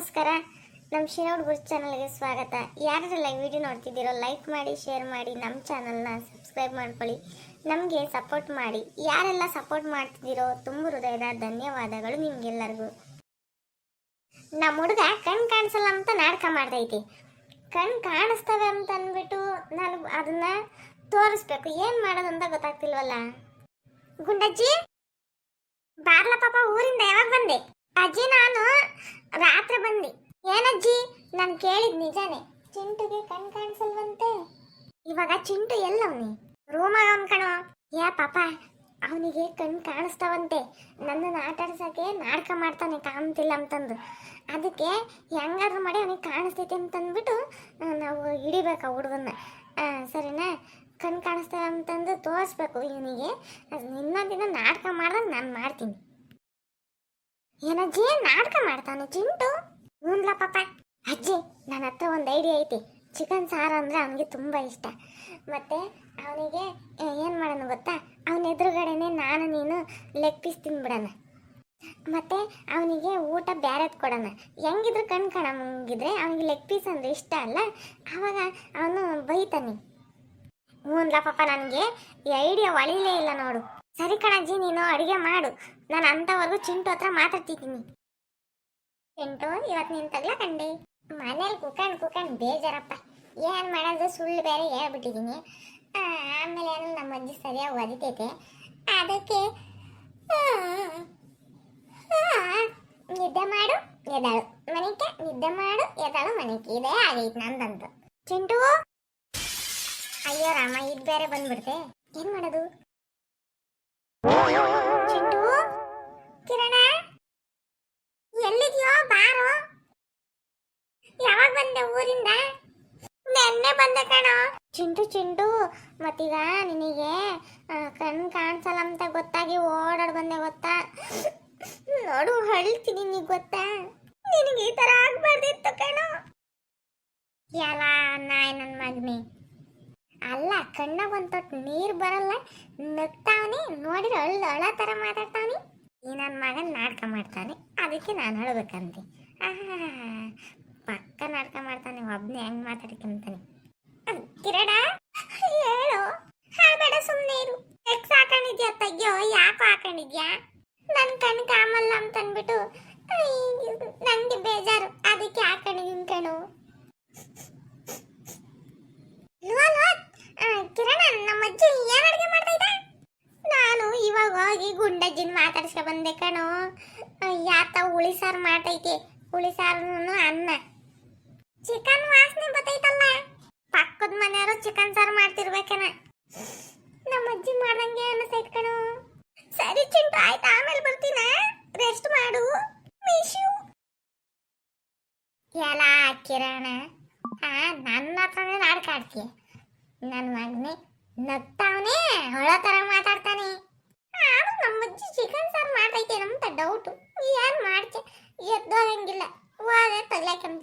ನಮಸ್ಕಾರ. ನಮ್ಮ ಶಿನೋಡ್ ಗುರು ಚಾನಲ್ಗೆ ಸ್ವಾಗತ. ಯಾರೆಲ್ಲ ವಿಡಿಯೋ ನೋಡ್ತಿದ್ದೀರೋ ಲೈಕ್ ಮಾಡಿ ಶೇರ್ ಮಾಡಿ ನಮ್ಮ ಚಾನಲ್ನ ಸಬ್ಸ್ಕ್ರೈಬ್ ಮಾಡ್ಕೊಳ್ಳಿ. ನಮಗೆ ಸಪೋರ್ಟ್ ಮಾಡಿ. ಯಾರೆಲ್ಲ ಸಪೋರ್ಟ್ ಮಾಡ್ತಿದ್ದೀರೋ, ತುಂಬ ಹೃದಯದ ಧನ್ಯವಾದಗಳು ನಿಮಗೆಲ್ಲರಿಗೂ. ನಮ್ಮ ಹುಡುಗ ಕಣ್ ಕಾಣಿಸಲ್ಲ ಅಂತ ನಾಟಕ ಮಾಡ್ತೈತಿ. ಕಣ್ ಕಾಣಿಸ್ತವೆ ಅಂತ ಅಂದ್ಬಿಟ್ಟು ನಾನು ಅದನ್ನ ತೋರಿಸ್ಬೇಕು. ಏನು ಮಾಡೋದಂತ ಗೊತ್ತಾಗ್ತಿಲ್ವಲ್ಲ? ಗುಂಡಜ್ಜಿ? ಬಾರ್ಲ ಪಾಪ ಊರಿಂದ ಯಾವಾಗ ಬಂದೆ? ಅಜ್ಜಿ, ನಾನು ರಾತ್ರಿ ಬಂದೆ. ಏನಜ್ಜಿ? ನಾನು ಕೇಳಿದ್ ನಿಜಾನೇ. ಚಿಂಟುಗೆ ಕಣ್ ಕಾಣಿಸಲ್ವಂತೆ? ಇವಾಗ ಚಿಂಟು ಎಲ್ಲವನಿ? ರೂಮಾಗ ಅವನ್ ಯಾ ಪಾಪ, ಅವನಿಗೆ ಕಣ್ ಕಾಣಿಸ್ತಾವಂತೆ. ನನ್ನನ್ನು ಆಟಾಡ್ಸೋಕೆ ಆಡ್ಸಕ್ಕೆ ನಾಟಕ ಮಾಡ್ತಾನೆ, ಕಾಣ್ತಿಲ್ಲ ಅಂತಂದು. ಅದಕ್ಕೆ ಹೆಂಗಾದ್ರೂ ಮಾಡಿ ಅವನಿಗೆ ಕಾಣಿಸ್ತೈತೆ ಅಂತಂದ್ಬಿಟ್ಟು ನಾವು ಹಿಡಿಬೇಕು ಆ ಹುಡುಗನ್ನ. ಸರಿನಾ? ಕಣ್ ಕಾಣಿಸ್ತಾವಂತಂದು ತೋರಿಸ್ಬೇಕು ಇವನಿಗೆ. ನಿನ್ನ ದಿನ ನಾಟಕ ಮಾಡ್ದಾಗ ನಾನು ಮಾಡ್ತೀನಿ. ಏನಜ್ಜಿ ನಾಟಕ ಮಾಡ್ತಾನೆ, ಚಿಂಟು. ಹ್ಞೂನ್ಲ ಪಾಪ. ಅಜ್ಜಿ ನನ್ನ ಹತ್ರ ಒಂದು ಐಡಿಯಾ ಐತಿ. ಚಿಕನ್ ಸಾರು ಅಂದರೆ ಅವನಿಗೆ ತುಂಬ ಇಷ್ಟ. ಮತ್ತು ಅವನಿಗೆ ಏನು ಮಾಡೋಣ ಗೊತ್ತಾ? ಅವನ ಎದುರುಗಡೆನೆ ನಾನು, ನೀನು ಲೆಗ್ ಪೀಸ್ ತಿನ್ಬಿಡೋಣ. ಮತ್ತು ಅವನಿಗೆ ಊಟ ಬ್ಯಾರೆದ್ ಕೊಡೋಣ. ಹೆಂಗಿದ್ರು ಕಣ್ ಕಾಣಂಗಿದ್ರೆ ಅವನಿಗೆ ಲೆಗ್ ಪೀಸ್ ಅಂದರೆ ಇಷ್ಟ ಅಲ್ಲ? ಆವಾಗ ಅವನು ಬೈತಾನೆ. ಹ್ಞೂನ್ಲ ಪಾಪ ನನಗೆ, ಈ ಐಡಿಯಾ ಒಳಿಲೇ ಇಲ್ಲ ನೋಡು. ಸರಿ ಕಣಜ್ಜಿ ನೀನು ಅಡುಗೆ ಮಾಡು. ನಾನು ಅಂಥವರೆಗೂ ಚಿಂಟು ಹತ್ರ ಮಾತಾಡ್ತಿದ್ದೀನಿ. ಚಿಂಟು ಇವತ್ತು ನಿನ್ ತಗ್ಲ ಕಂಡೆ. ಮನೇಲಿ ಕುಕಂಡ್ ಕುಕಂಡ್ ಬೇಜಾರಪ್ಪ. ಏನು ಮಾಡೋದು? ಸುಳ್ಳು ಬೇರೆ ಹೇಳ್ಬಿಟ್ಟಿದ್ದೀನಿ. ಆಮೇಲೆ ನಮ್ಮ ಅಜ್ಜಿ ಸರಿಯಾಗಿ ಒದಿತೈತೆ. ಅದಕ್ಕೆ ನಿದ್ದೆ ಮಾಡು ಎದಾಳು ಮನಿಕೆ ನಿದ್ದೆ ಮಾಡು ಎದಾಳು ಮನೆಗೆ. ಇದೇ ಆಗೈತೆ ನಂದಂತು. ಚಿಂಟು! ಅಯ್ಯೋ ರಾಮ, ಇದು ಬೇರೆ ಬಂದ್ಬಿಡ್ತೆ. ಏನು ಮಾಡೋದು? ಊರಿಂದ? ನೆನ್ನೆ ಬಂದೆ ಕಣೋ. ಚಿಂಟು ಚಿಂಟು ಮತ್ತೀಗ ನಿನಗೆ ಕಣ್ಣು ಕಣ್ ಕಾಣಿಸಲ್ಲ ಅಂತ ಗೊತ್ತಾಗಿ ಓಡಾಡ್ ಬಂದೆ ಗೊತ್ತಾ? ನೋಡು ಹಳ್ತೀನಿ ನೀ ಗೊತ್ತಾ? ನಿನಗೆ ಈ ತರ ಆಗ್ಬಾರ್ದಿತ್ತು ಕಣೋ. ಎಲ್ಲ ನಾಯ್ ನನ್ನ ಮಗ್ನಿ. ಅಲ್ಲ ಕಣ್ಣಾಗ ಒಂದ್ ತೊಟ್ಟು ನೀರ್ ಬರಲ್ಲ. ನಗ್ತಾವನಿ ನೋಡಿದ್ರೆ ಅಳ್ಳ ಅಳ ತರ ಮಾತಾಡ್ತಾವನಿ. ಈ ನನ್ನ ಮಗನ್ ನಾಟಕ ಮಾಡ್ತಾನೆ ಅದಕ್ಕೆ ನಾನು ಅಳ್ಬೇಕಂತೆ. ಆಹಾ, ಪಕ್ಕ ನಾಟಕ ಮಾಡ್ತಾನೆ ಒಬ್ನೇ ಹೆಂಗ್ ಮಾತಾಡ್ಕೊಂತಾನೆ. ಕಿರಣ ಹೇಳು. ಹಾಬೇಡ ಸುಮ್ಮನೆ ಇರು. ಎಕ್ಸ್ ಹಾಕೊಂಡಿದ್ಯಾ ತಗ್ಯೋ ಯಾಕೋ ಹಾಕೊಂಡಿದ್ಯಾ? ನನ್ ಕಣ್ ಕಾಮಲ್ಲ ಅಂತ ಅಂದ್ಬಿಟ್ಟು ನನಗೆ ಬೇಜಾರು. ಅದಕ್ಕೆ ಹಾಕೊಂಡಿದ್ದೀನಿ ಕಣು. ಕಿರಣ, ನಮ್ಮ ಅಜ್ಜಿ ಏನ್ ಮಾಡ್ತಾ ನಾನು ಇವಾಗ ಹೋಗಿ ಗುಂಡಜ್ಜಿನ ಮಾತಾಡ್ಸ್ಕೊ ಬಂದೆ ಕಣೋ. ಯಾತ ಹುಳಿ ಸಾರು ಮಾಡ್ತೈತಿ. ಹುಳಿ ಸಾರು ಅನ್ನ. ಚಿಕನ್ ವಾಸನೆ ಬರ್ತೈತಲ್ಲ ಪಕ್ಕದ ಮನೆಯವರು ಚಿಕನ್ ಸಾರು ಮಾಡ್ತಿರ್ಬೇಕೇನ. ನಮ್ಮ ಅಜ್ಜಿ ಮಾಡಂಗೆ ಅನಿಸ್ತೈತ್ ಕಣು. ಸರಿ ಚಿಂಟು, ಆಯ್ತು, ಆಮೇಲೆ ಬರ್ತೀನ? ರೆಸ್ಟ್ ಮಾಡು. ಯು ಎಲ್ಲ ಕಿರಣ. ಆ, ನನ್ನ ಹತ್ರನೇ ನಾಡ್ಕಾಡ್ತೀಯ ನನ್ನ ಮಗನೇ ನಗ್ತಾವನೆ, ಹೊಳ ತರ ಮಾತಾಡ್ತಾನೆ. ಆದ್ರೂ ನಮ್ಮ ಅಜ್ಜಿ ಚಿಕನ್ ಸಾರು ಮಾಡ್ತೈತೆ ಅಂತ ಡೌಟು ಏನ್ ಮಾಡ್ತೀಯ ಎದ್ದೋಗಂಗಿಲ್ಲ ಹೋದ್ರೆ ತಗ್ಲಾಕಂತೀನಿ